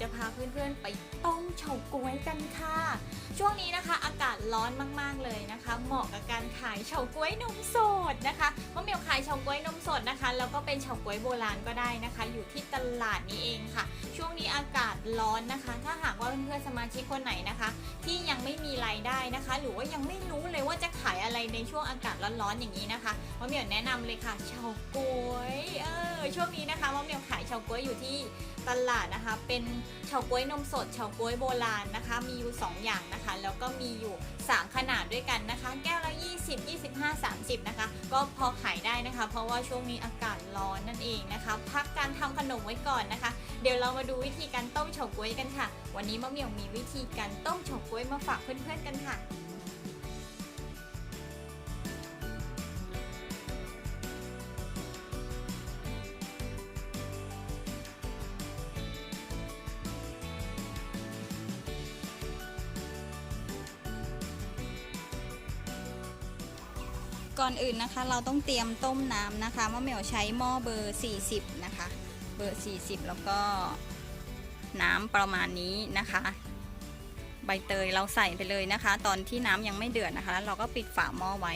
จะพาเพื่อนๆไปต้มเฉาก๊วยกันค่ะ ช่วงนี้นะคะอากาศร้อนมากๆเลยนะคะ เหมาะกับการขายเฉาก๊วยนมสดนะคะมะเมียวขายเฉาก๊วยนมสดนะคะ แล้วก็เป็นเฉาก๊วยโบราณก็ได้นะคะ อยู่ที่ตลาดนี้เองค่ะ ช่วงนี้อากาศร้อนนะคะ ถ้าหากว่าเพื่อนๆสมาชิกคนไหนนะคะ ที่ยังไม่มีรายได้นะคะ หรือว่ายังไม่รู้เลยว่าจะขายอะไรในช่วงอากาศร้อนๆอย่างนี้นะคะมะเมียวแนะนำเลยค่ะเฉาก๊วยเออช่วงนี้นะคะมะเมียวขายเฉาก๊วยอยู่ที่ตลาดนะคะ เป็นเฉาก๊วยนมสดเฉาก๊วยโบราณนะคะ มีอยู่ 2 อย่างนะคะ แล้วก็มีอยู่ 3 ขนาดด้วยกันนะคะ แก้วละ 20 25 30 นะคะ ก็พอขายได้นะคะ เพราะว่าช่วงนี้อากาศร้อนนั่นเองนะคะ พักการทำขนมไว้ก่อนนะคะ เดี๋ยวเรามาดูวิธีการต้มเฉาก๊วยกันค่ะ วันนี้มะเหมี่ยวมีวิธีการต้มเฉาก๊วยมาฝากเพื่อนๆกันค่ะ ก่อนอื่นนะคะ เราต้องเตรียมต้มน้ำนะคะมะเหมียวใช้หม้อเบอร์ 40 นะคะ เบอร์ 40 แล้วก็น้ำประมาณนี้นะคะ ใบเตยเราใส่ไปเลยนะคะ ตอนที่น้ำยังไม่เดือดนะคะแล้วเราก็ปิดฝาหม้อไว้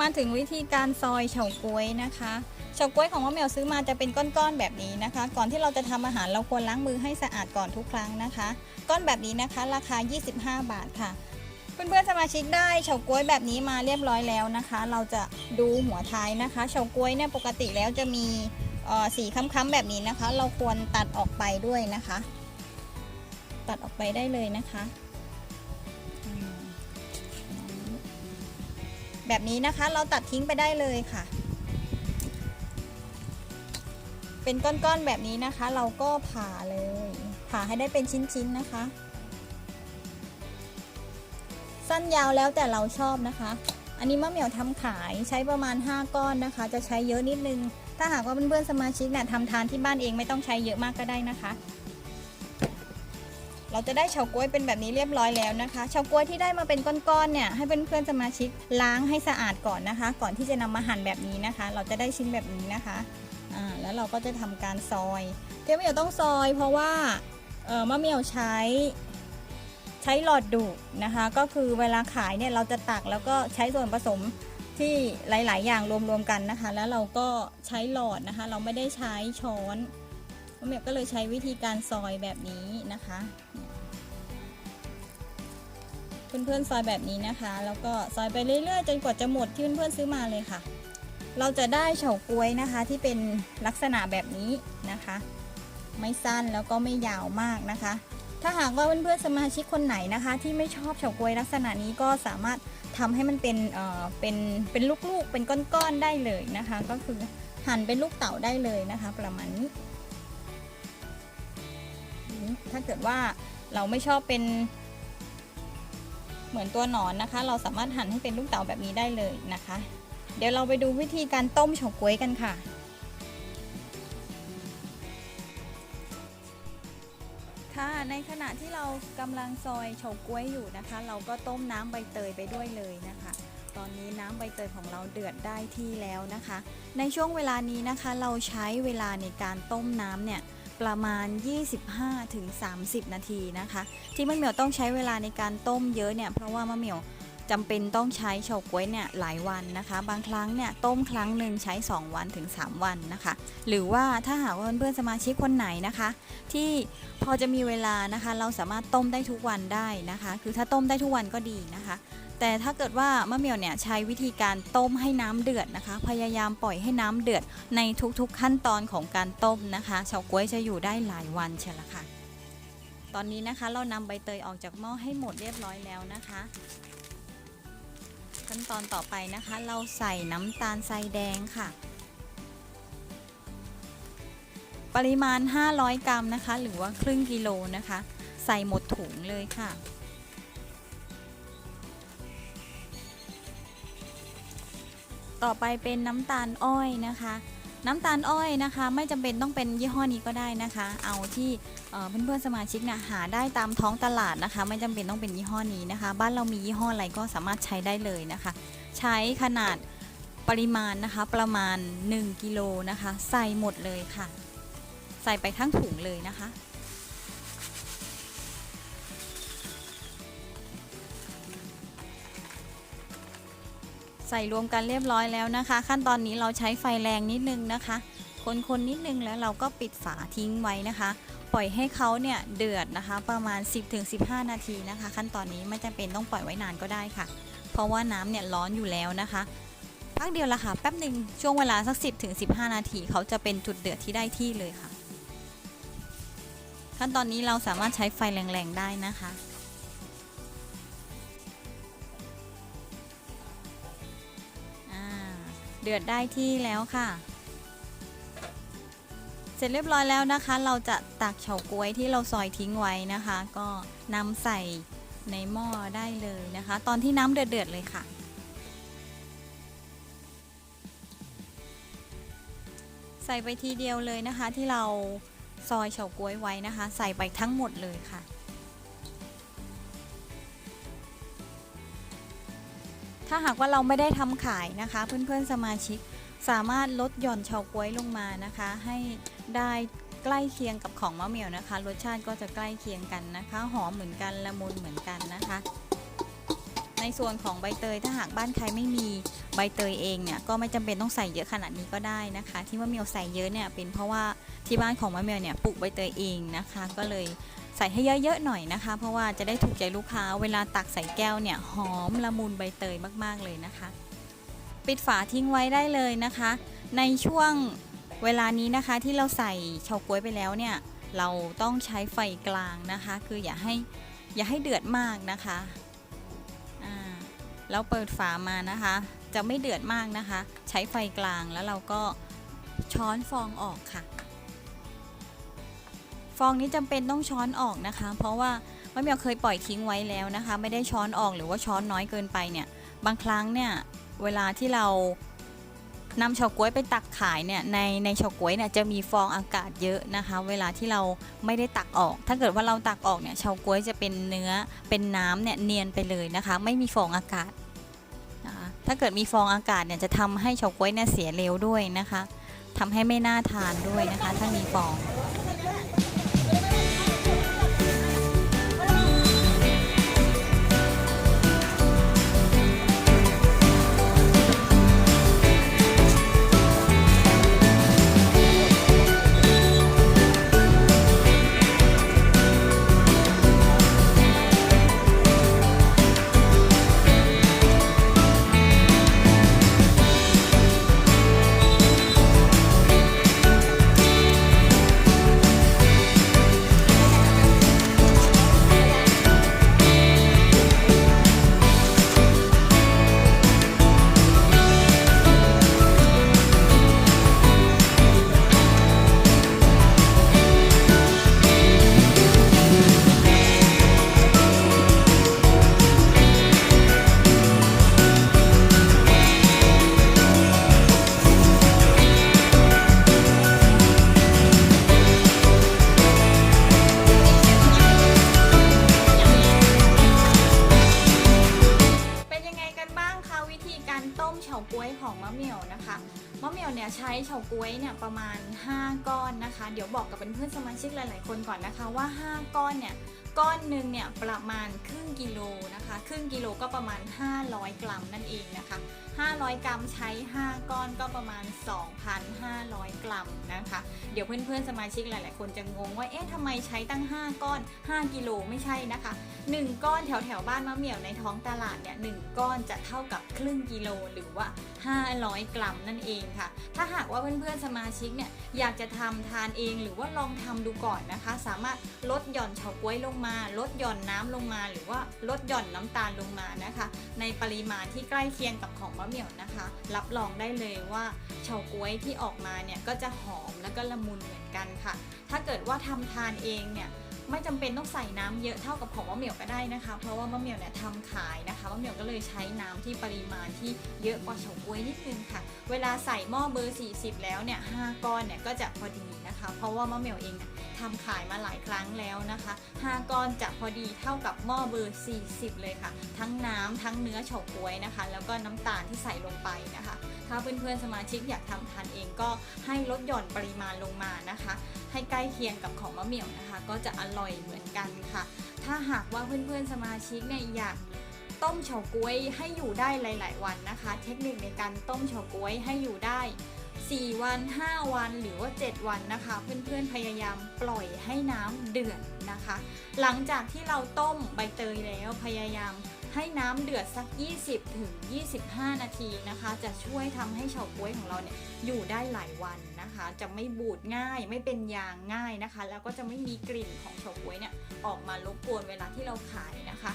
มาถึงวิธีการซอยเฉาก๊วยนะคะ เฉาก๊วยของมะเหมียวซื้อมาจะเป็นก้อนๆแบบนี้นะคะ ก่อนที่เราจะทำอาหารเราควรล้างมือให้สะอาดก่อนทุกครั้งนะคะ ก้อนแบบนี้นะคะ ราคา 25 บาทค่ะเพื่อนๆสมาชิกได้เฉาก๊วยแบบนี้มาเรียบร้อยแล้วนะคะ เราจะดูหัวท้ายนะคะเฉาก๊วยเนี่ยปกติแล้วจะมีอ่อสีค้ำๆแบบนี้นะคะ เราควรตัดออกไปด้วยนะคะ ตัดออกไปได้เลยนะคะ แบบนี้นะคะเราตัดทิ้งไปได้เลยค่ะ เป็นก้อนๆแบบนี้นะคะ เราก็ผ่าเลย ผ่าให้ได้เป็นชิ้นๆนะคะ สั้นยาวแล้วแต่เราชอบนะคะ อันนี้มะเหมี่ยวทำขายใช้ประมาณ 5 ก้อนนะคะ จะใช้เยอะนิดนึง ถ้าหากว่าเพื่อนๆสมาชิกเนี่ยทำทานที่บ้านเองไม่ต้องใช้เยอะมากก็ได้นะคะเราจะได้เฉาก๊วยเป็นแบบนี้เรียบร้อยแล้วนะคะ เฉาก๊วยที่ได้มาเป็นก้อนๆเนี่ยให้เพื่อนๆสมาชิกล้างให้สะอาดก่อนนะคะ ก่อนที่จะนำมาหั่นแบบนี้นะคะ เราจะได้ชิ้นแบบนี้นะคะ อ่าแล้วเราก็จะทำการซอยเที่ยวเหมียวต้องซอยเพราะว่าเออมะเหมียวใช้ใช้หลอดดูดนะคะ ก็คือเวลาขายเนี่ยเราจะตักแล้วก็ใช้ส่วนผสมที่หลาย ๆ อย่างรวม ๆ กันนะคะ แล้วเราก็ใช้หลอดนะคะ เราไม่ได้ใช้ช้อนมะเหมียวก็เลยใช้วิธีการซอยแบบนี้นะคะเพื่อนๆซอยแบบนี้นะคะ แล้วก็ซอยไปเรื่อย ๆ จนกว่าจะหมดที่เพื่อนๆซื้อมาเลยค่ะ เราจะได้เฉาก๊วยนะคะที่เป็นลักษณะแบบนี้นะคะ ไม่สั้นแล้วก็ไม่ยาวมากนะคะ ถ้าหากว่าเพื่อนๆสมาชิกคนไหนนะคะ ที่ไม่ชอบเฉาก๊วยลักษณะนี้ก็สามารถทำให้มันเป็นเอ่อเป็นเป็นลูกๆเป็นก้อนๆได้เลยนะคะ ก็คือหั่นเป็นลูกเต๋าได้เลยนะคะ ประมาณนี้ ถ้าเกิดว่าเราไม่ชอบเป็นเหมือนตัวหนอนนะคะ เราสามารถหั่นให้เป็นลูกเต๋าแบบนี้ได้เลยนะคะ เดี๋ยวเราไปดูวิธีการต้มเฉาก๊วยกันค่ะ ค่ะในขณะที่เรากำลังซอยเฉาก๊วยอยู่นะคะ เราก็ต้มน้ำใบเตยไปด้วยเลยนะคะ ตอนนี้น้ำใบเตยของเราเดือดได้ที่แล้วนะคะ ในช่วงเวลานี้นะคะ เราใช้เวลาในการต้มน้ำเนี่ยประมาณ 25-30 นาทีนะคะ ที่มะเหมียวต้องใช้เวลาในการต้มเยอะเนี่ยเพราะว่ามะเหมียว จำเป็นต้องใช้เฉาก๊วยเนี่ยหลายวันนะคะ บางครั้งเนี่ยต้มครั้งหนึ่งใช้ 2 วันถึง 3 วันนะคะ หรือว่าถ้าหากว่าเพื่อนๆสมาชิกคนไหนนะคะ ที่พอจะมีเวลานะคะ เราสามารถต้มได้ทุกวันได้นะคะ คือถ้าต้มได้ทุกวันก็ดีนะคะ แต่ถ้าเกิดว่ามะเมียวเนี่ยใช้วิธีการต้มให้น้ำเดือดนะคะ พยายามปล่อยให้น้ำเดือดในทุกๆขั้นตอนของการต้มนะคะเฉาก๊วยจะอยู่ได้หลายวันเชียวละค่ะตอนนี้นะคะเรานำใบเตยออกจากหม้อให้หมดเรียบร้อยแล้วนะคะ ขั้นตอนต่อไปนะคะ เราใส่น้ำตาลทรายแดงค่ะ ปริมาณ 500 กรัมนะคะ หรือว่าครึ่งกิโลนะคะ ใส่หมดถุงเลยค่ะต่อไปเป็นน้ำตาลอ้อยนะคะ น้ำตาลอ้อยนะคะ ไม่จำเป็นต้องเป็นยี่ห้อนี้ก็ได้นะคะ เอาที่เอ่อเพื่อนๆสมาชิกนี่ยหาได้ตามท้องตลาดนะคะ ไม่จำเป็นต้องเป็นยี่ห้อนี้นะคะ บ้านเรามียี่ห้ออะไรก็สามารถใช้ได้เลยนะคะ ใช้ขนาดปริมาณนะคะประมาณ 1 กิโลนะคะ ใส่หมดเลยค่ะ ใส่ไปทั้งถุงเลยนะคะ ใส่รวมกันเรียบร้อยแล้วนะคะ ขั้นตอนนี้เราใช้ไฟแรงนิดนึงนะคะ คนๆนิดนึงแล้วเราก็ปิดฝาทิ้งไว้นะคะ ปล่อยให้เขาเนี่ยเดือดนะคะ ประมาณ 10-15 นาทีนะคะ ขั้นตอนนี้ไม่จำเป็นต้องปล่อยไว้นานก็ได้ค่ะ เพราะว่าน้ำเนี่ยร้อนอยู่แล้วนะคะพักเดียวละค่ะแป๊บหนึ่งช่วงเวลาสัก 10-15 นาทีเขาจะเป็นจุดเดือดที่ได้ที่เลยค่ะ ขั้นตอนนี้เราสามารถใช้ไฟแรงๆได้นะคะ เดือดได้ที่แล้วค่ะ เสร็จเรียบร้อยแล้วนะคะ เราจะตักเฉาก๊วยที่เราซอยทิ้งไว้นะคะ ก็นำใส่ในหม้อได้เลยนะคะ ตอนที่น้ำเดือดๆเลยค่ะใส่ไปทีเดียวเลยนะคะที่เราซอยเฉาก๊วยไว้นะคะ ใส่ไปทั้งหมดเลยค่ะ ถ้าหากว่าเราไม่ได้ทำขายนะคะ เพื่อนๆสมาชิกสามารถลดหย่อนเฉาก๊วยลงมานะคะ ให้ได้ใกล้เคียงกับของมะเหมี่ยวนะคะ รสชาติก็จะใกล้เคียงกันนะคะ หอมเหมือนกันละมุนเหมือนกันนะคะ ในส่วนของใบเตยถ้าหากบ้านใครไม่มีใบเตยเองเนี่ยก็ไม่จำเป็นต้องใส่เยอะขนาดนี้ก็ได้นะคะ ที่มะเหมี่ยวใส่เยอะเนี่ยเป็นเพราะว่าที่บ้านของมะเหมี่ยวเนี่ยปลูกใบเตยเองนะคะ ก็เลย ใส่ให้เยอะๆหน่อยนะคะ เพราะว่าจะได้ถูกใจลูกค้า เวลาตักใส่แก้วเนี่ยหอมละมุนใบเตยมากๆเลยนะคะ ปิดฝาทิ้งไว้ได้เลยนะคะ ในช่วงเวลานี้นะคะที่เราใส่เฉาก๊วยไปแล้วเนี่ยเราต้องใช้ไฟกลางนะคะ คืออย่าให้อย่าให้เดือดมากนะคะแล้วเปิดฝามานะคะ จะไม่เดือดมากนะคะ ใช้ไฟกลางแล้วเราก็ช้อนฟองออกค่ะ ฟองนี้จำเป็นต้องช้อนออกนะคะ เพราะว่ามะเมียวเคยปล่อยทิ้งไว้แล้วนะคะ ไม่ได้ช้อนออกหรือว่าช้อนน้อยเกินไปเนี่ย บางครั้งเนี่ยเวลาที่เรานำเฉาก๊วยไปตักขายเนี่ยในในเฉาก๊วยเนี่ยจะมีฟองอากาศเยอะนะคะ เวลาที่เราไม่ได้ตักออก ถ้าเกิดว่าเราตักออกเนี่ยเฉาก๊วยจะเป็นเนื้อเป็นน้ำเนี่ยเนียนไปเลยนะคะ ไม่มีฟองอากาศนะคะถ้าเกิดมีฟองอากาศเนี่ยจะทำให้เฉาก๊วยเนี่ยเสียเร็วด้วยนะคะทำให้ไม่น่าทานด้วยนะคะ ถ้ามีฟองาวเหมี่ยวเนี่ยใช้เฉาก๊วยเนี่ยประมาณ 5 ก้อนนะคะ เดี๋ยวบอกกับเพื่อนสมาชิกหลาย ๆ คนก่อนนะคะว่า 5 ก้อนเนี่ยก้อนหนึ่งเนี่ยประมาณครึ่งกิโลนะคะ ครึ่งกิโลก็ประมาณ 500 กรัมนั่นเองนะคะ 500 กรัมใช้ 5 ก้อนก็ประมาณ 2,500 กรัมนะคะ เดี๋ยวเพื่อนๆ สมาชิกหลายๆ คนจะงงว่า เอ๊ะทำไมใช้ตั้ง 5 ก้อน 5 กิโลไม่ใช่นะคะ 1 ก้อนแถวแถวๆบ้านมะเหมี่ยวในท้องตลาดเนี่ยหก้อนจะเท่ากับครึ่งกิโลหรือว่า 500 กรัมนั่นเองค่ะ ถ้าหากว่าเพื่อนๆ สมาชิกเนี่ยอยากจะทำทานเองหรือว่าลองทำดูก่อนนะคะ สามารถลดหย่อนเฉาก๊วยลงมา ลดหย่อนน้ำลงมา หรือว่าลดหย่อนน้ำตาลลงมานะคะ ในปริมาณที่ใกล้เคียงกับของมะเหมี่ยวนะคะ รับรองได้เลยว่าเฉาก๊วยที่ออกมาเนี่ยก็จะหอมแล้วก็ละมุนเหมือนกันค่ะ ถ้าเกิดว่าทำทานเองเนี่ยไม่จำเป็นต้องใส่น้ำเยอะเท่ากับของมะเหมี่ยวก็ได้นะคะ เพราะว่ามะเหมี่ยวเนี่ยทำขายนะคะมะเหมี่ยวก็เลยใช้น้ำที่ปริมาณที่เยอะกว่าเฉาก๊วยนิดนึงค่ะ เวลาใส่หม้อเบอร์ 40 แล้วเนี่ย5ก้อนเนี่ยก็จะพอดี นะคะ เพราะว่ามะเหมี่ยวเองททำขายมาหลายครั้งแล้วนะคะ 5 ก้อนจะพอดีเท่ากับหม้อเบอร์ 40 เลยค่ะ ทั้งน้ำทั้งเนื้อเฉาก๊วยนะคะ แล้วก็น้ำตาลที่ใส่ลงไปนะคะ ถ้าเพื่อนๆสมาชิกอยากทำทานเองก็ให้ลดหย่อนปริมาณลงมานะคะ ให้ใกล้เคียงกับของมะเหมี่ยวนะคะ ก็จะอร่อยเหมือนกันค่ะ ถ้าหากว่าเพื่อนๆสมาชิกเนี่ยอยาก ต้มเฉาก๊วยให้อยู่ได้หลาย ๆ วันนะคะ เทคนิคในการต้มเฉาก๊วยให้อยู่ได้ 4 วัน 5 วันหรือว่า 7 วันนะคะ เพื่อนๆพยายามปล่อยให้น้ำเดือดนะคะ หลังจากที่เราต้มใบเตยแล้วพยายามให้น้ำเดือดสัก 20ถึง25 นาทีนะคะ จะช่วยทำให้เฉาก๊วยของเราเนี่ยอยู่ได้หลายวันนะคะ จะไม่บูดง่ายไม่เป็นยางง่ายนะคะ แล้วก็จะไม่มีกลิ่นของเฉาก๊วยเนี่ยออกมารบกวนเวลาที่เราขายนะคะ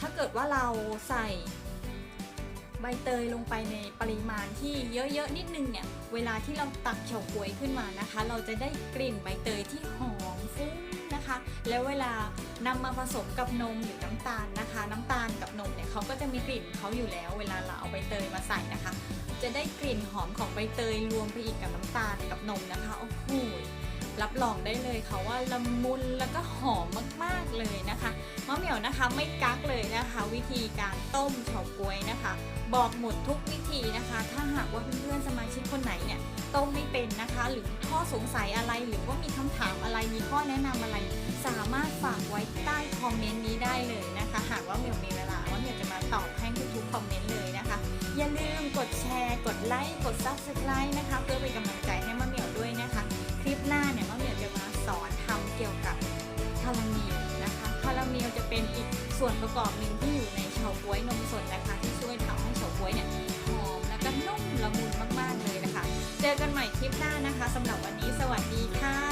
ถ้าเกิดว่าเราใส่ใบเตยลงไปในปริมาณที่เยอะๆนิดนึงเนี่ย เวลาที่เราตักเฉาก๊วยขึ้นมานะคะ เราจะได้กลิ่นใบเตยที่หอมฟุ้งนะคะ แล้วเวลานำมาผสมกับนมหรือน้ำตาลนะคะ น้ำตาลกับนมเนี่ยเขาก็จะมีกลิ่นเขาอยู่แล้ว เวลาเราเอาใบเตยมาใส่นะคะ จะได้กลิ่นหอมของใบเตยรวมไปอีกกับน้ำตาลกับนมนะคะโอ้โห รับรองได้เลยค่ะว่าละมุนแล้วก็หอมมากๆเลยนะคะมะเหมี่ยวนะคะไม่กักเลยนะคะ วิธีการต้มเฉาก๊วยนะคะ บอกหมดทุกวิธีนะคะ ถ้าหากว่าเพื่อนๆสมาชิกคนไหนเนี่ยต้มไม่เป็นนะคะ หรือข้อสงสัยอะไรหรือว่ามีคำถามอะไรมีข้อแนะนำอะไร สามารถฝากไว้ใต้คอมเมนต์นี้ได้เลยนะคะ หากว่าเหมียวมีเวลาว่าเหมียวจะมาตอบให้ทุกๆคอมเมนต์เลยนะคะ อย่าลืมกดแชร์ กดไลค์กด subscribe นะคะ เพื่อเป็นกำลังใจ ประกอบหนึ่งที่อยู่ในเฉาก๊วยนมสดนะคะ ที่ช่วยทำให้เฉาก๊วยเนี่ยหอมแล้วก็นุ่มละมุนมากๆเลยนะคะ เจอกันใหม่คลิปหน้านะคะสำหรับวันนี้สวัสดีค่ะ